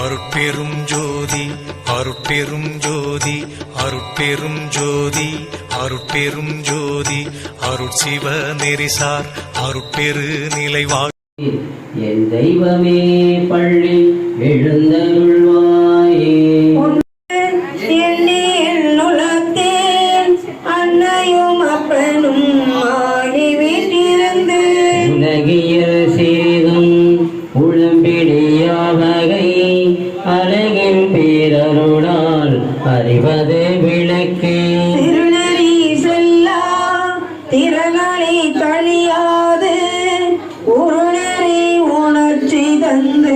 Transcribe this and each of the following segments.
அருட்பெரும் ஜோதி அருட்பெரும் ஜோதி அருட்பெரும் ஜோதி அருட்பெரும் ஜோதி அருட்சிவ நெறிசார் அருட்பெரு நிலைவா என் தெய்வமே பள்ளி எழுந்தருள்வாயே. கழியாது உருணரை உணர்ச்சி தந்து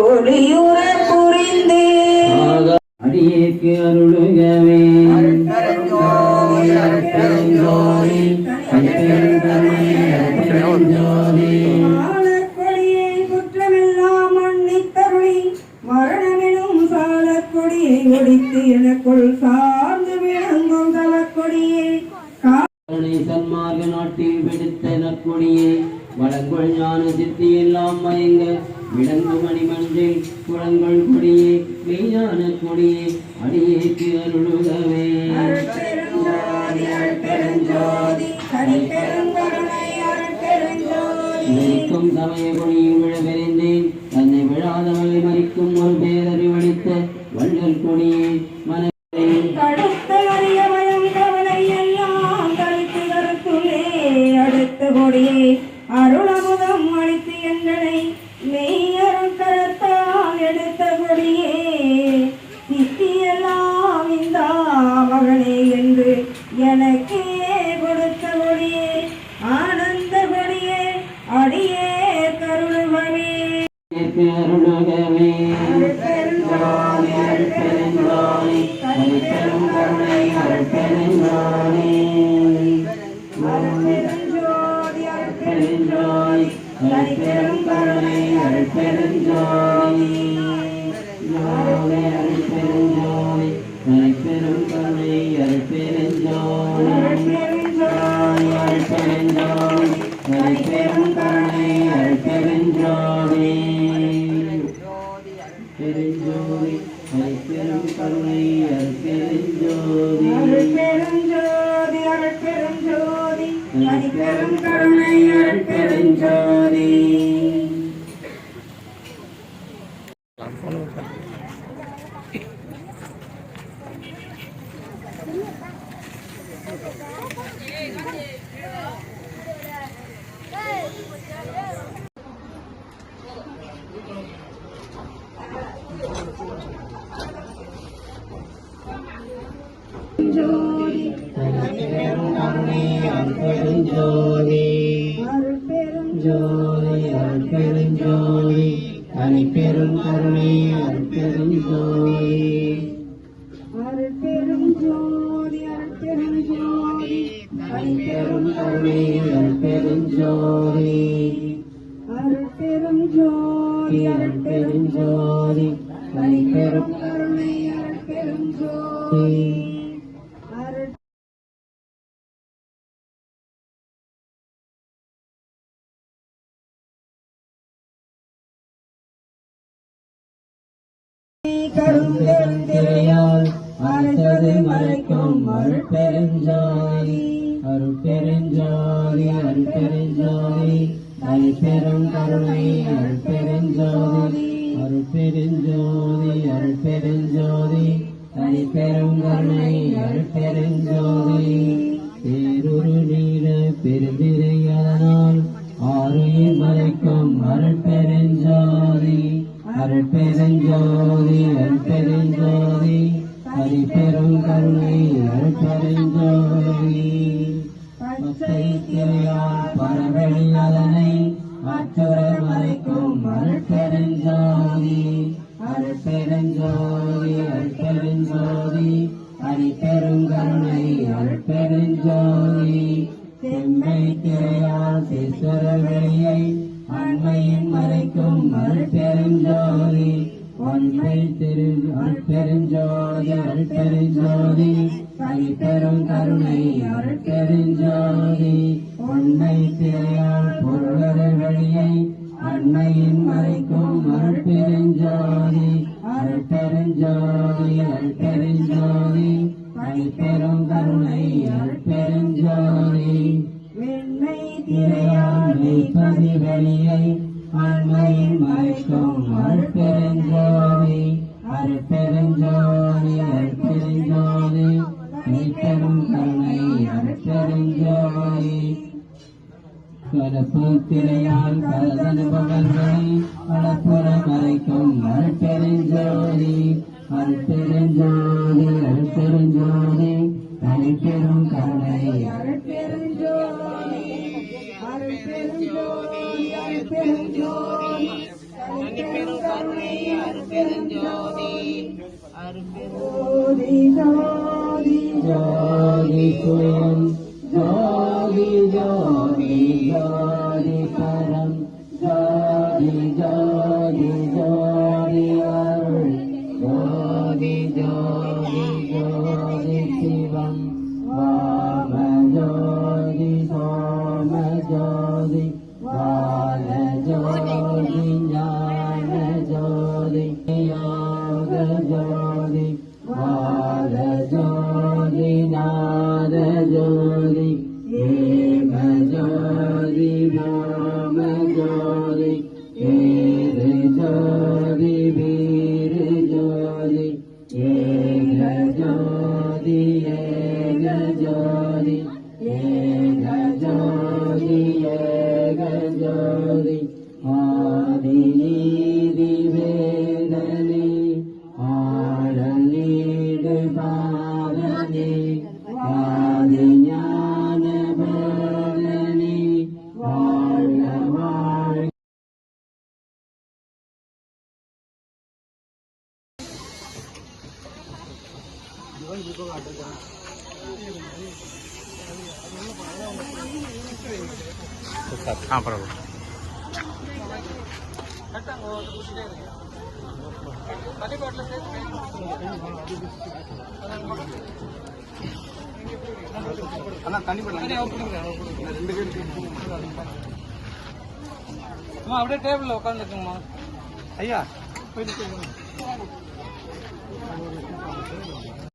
ஒளியுற புரிந்து. ஆகா அடியேற்கு அருளுகவே. குற்றமெல்லாம் மன்னித்தருளி. மரணமெனும் சாலக்கொடியை ஒடித்து எனக்குள் சார்ந்து விடுத்த நற்கொடியே வளங்கள் ஞான சித்தி எல்லாம் மயங்க விளங்கு மணிமன்றில் குளங்கள் கொடியே மெய்ஞான கொடியே அடியேக்கு அருளுகவே. நிற்கும் சமய கொடியில் விழ பெறிந்தேன் தன்னை விழாதவளை மறிக்கும் ஒரு பேரறிவளித்த வள்ளல் கொடியே மனதை கொடியே அருளமுதம் அளித்து எங்களை மெய்யரும் கரத்தால் எடுத்த கொடியே. சித்தியெல்லாம் இந்த மகனே என்று எனக்கே கொடுத்த கொடியே. ஆனந்த கொடியே அடியே கருளுகவே ஏற்கு அருளுகவே அருட்பெருஞ்சோதி, அருட்பெருஞ்சோதி, தனிப்பெரும் கருணை அருட்பெருஞ்சோதி. அருட்பெருஞ்சோதி அருட்பெருஞ்சோதி, தனிப்பெரும் கருணை அருட்பெருஞ்சோதி. ஜோதி அருட்பெருஞ்சோதி, தனிப்பெரும் கருணை அருட்பெருஞ்சோதி. ஜோதி அருட்பெருஞ்சோதி, தனிப்பெரும் அருட்பெருஞ்சோதி தனிப்பெரும் கருணை கருணை அருட்பெருஞ்சோதி ஜோதி அருட்பெருஞ்சோதி தனிப்பெரும் கருணை அருட்பெருஞ்சோதி அருட்பெருஞ்சோதி அருட்பெருஞ்சோதி தனிப்பெரும் கருணை அருட்பெருஞ்சோதி அருட்பெருஞ்சோதி அருட்பெருஞ்சோதி தனிப்பெரும் கருணை அருட்பெருஞ்சோதி கரும்பெருந்திரையால் மறைத்தது மறைக்கும் அருட்பெருஞ்சோதி அருட்பெருஞ்சோதி தனி பெரும் கருணை அருட்பெருஞ்சோதி அருட்பெருஞ்சோதி தனி பெரும் கருணை அருட்பெருஞ்சோதி பேருரு நீல பெருந்திரை அருள் பெருஞ்சோதி அருள் பெருஞ்சோதி ஹரி பெரும் கருணை அருள் பெருஞ்சோதி பச்சை திரையால் பரவழி அதனை மற்றொரு மறைக்கும் அருள் பெருஞ்சோதி அருள் பெருஞ்சோதி அருள் பெருஞ்சோதி ஹரி பெரும் கருணை அருள் பெருஞ்சோதி செம்மை திரையால் சிஸ்வர வெளியை அண்மையின் மறைக்கும் அருட்பெருஞ்சோதி. ஒன்றை திரு அருட்பெருஞ்சோதி அருட்பெருஞ்சோதி. கை தனிப்பெரும் கருணை அருட்பெருஞ்சோதி. உண்மை திரையால் கலப்பு திரையால் கலதனுபவங்களை பலப்புற மறைக்கும் அருட்பெருஞ்சோதி அருட்பெருஞ்சோதி அருட்பெருஞ்சோதி. தனிப்பெரும் கருணை. அருட்பெருஞ்சோதி அருட்பெருஞ்சோதி அருட்பெருஞ்சோதி. தனிப்பெரும் கருணை அருட்பெருஞ்சோதி அருட்பெருஞ்சோதி ஜோதி ஜோதி ஜோதி பாதனே ஆதி ஞான வாழ்க வாழ்க ஆ பரவாயில்ல அம்மா அப்படியே டேபிள்ல உட்காந்துக்குங்கம்மா ஐயா. போயிட்டு